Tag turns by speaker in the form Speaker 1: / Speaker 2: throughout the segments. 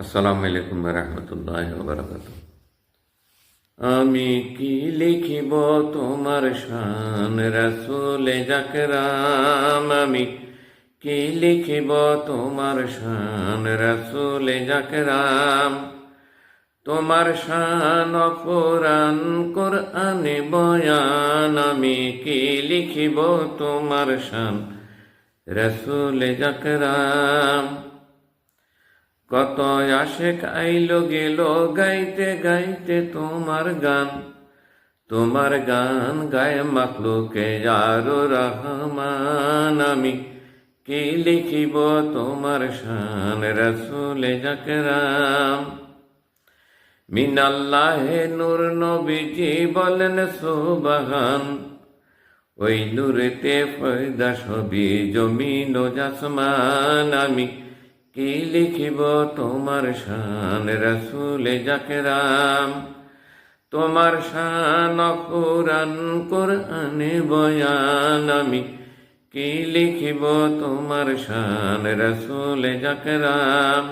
Speaker 1: আসসালামু আলাইকুম রহমতুল্লাহ বরকাত আমি কি লিখিব তোমার শান? রসুলে জাকরাম আমি কি লিখিব তোমার শান? রসুলে জাকরাম তোমার শান কোরআন কোরআনে বয়ান, আমি কি লিখিব তোমার শান? রসুলে জাকরাম কত আশেক আইলো গেল গাইতে গাইতে তোমার গান। তোমার গান গায়ে মাকলুকে যারো রহমান আমি। কি লিখিব তোমার শান রসুলে জাকরাম মিনাল্লাহে নূর নবীজি বলেন সুবাহান। ওই নূরেতে ফয়দা সবই জমিন ও জাসমান আমি। কি লিখিব তোমার শান রসুলে জাকেরাম তোমার শান কোরআন কোরআনে বয়ান। আমি কি লিখিব তোমার শান রসুলে জাকেরাম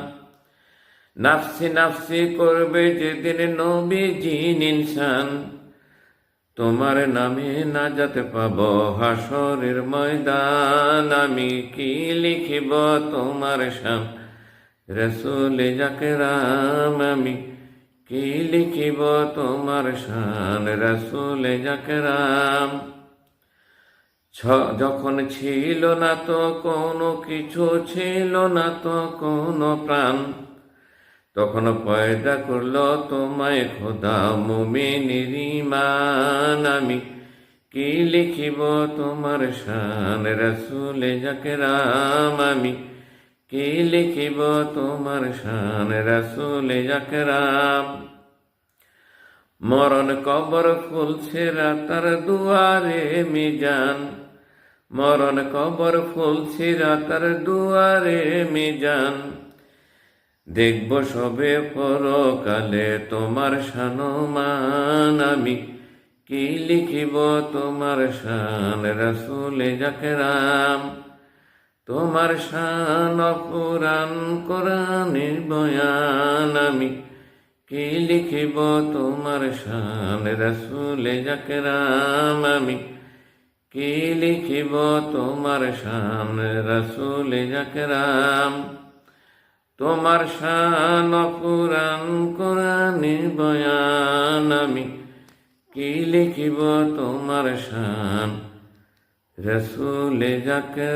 Speaker 1: নাফসি নাফসি করবে যেদিন নবী জিন ইনসান তোমার নামে না যাতে পাব হাসরের ময়দান। আমি কি লিখিব তোমার শান? রসুলে জাকেরাম আমি কি লিখিব তোমার শান? রসুলে জাকেরাম ছ, যখন ছিল না তো কোনো কিছু ছিল না তো কোনো প্রাণ। তখন পয়দা করল তোমায় খোদা মুমিনের ইমান আমি কি লিখিব তোমার শান রসুলে জাকেরাম আমি কি লিখিব তোমার শান রসুলে জাকেরাম মরণ কবর ফুলছে রাতার দুয়ারে মিজান। মরণ কবর ফুলছে রাতার দুয়ারে মিজান। দেখব সবে পরকালে তোমার শানমান আমি। কি লিখিব তোমার শান রসুলে জাকেরাম? তোমার শান পুরাণ কোরআনের বয়ান আমি। কি লিখিব তোমার শান রসুলে জাকেরাম আমি? কি লিখিব তোমার শান রসুলে জাকেরাম? তোমার শান কোরআন কোরআনে বয়ান আমি কি লিখিব তোমার শান? রসুল জাকরাম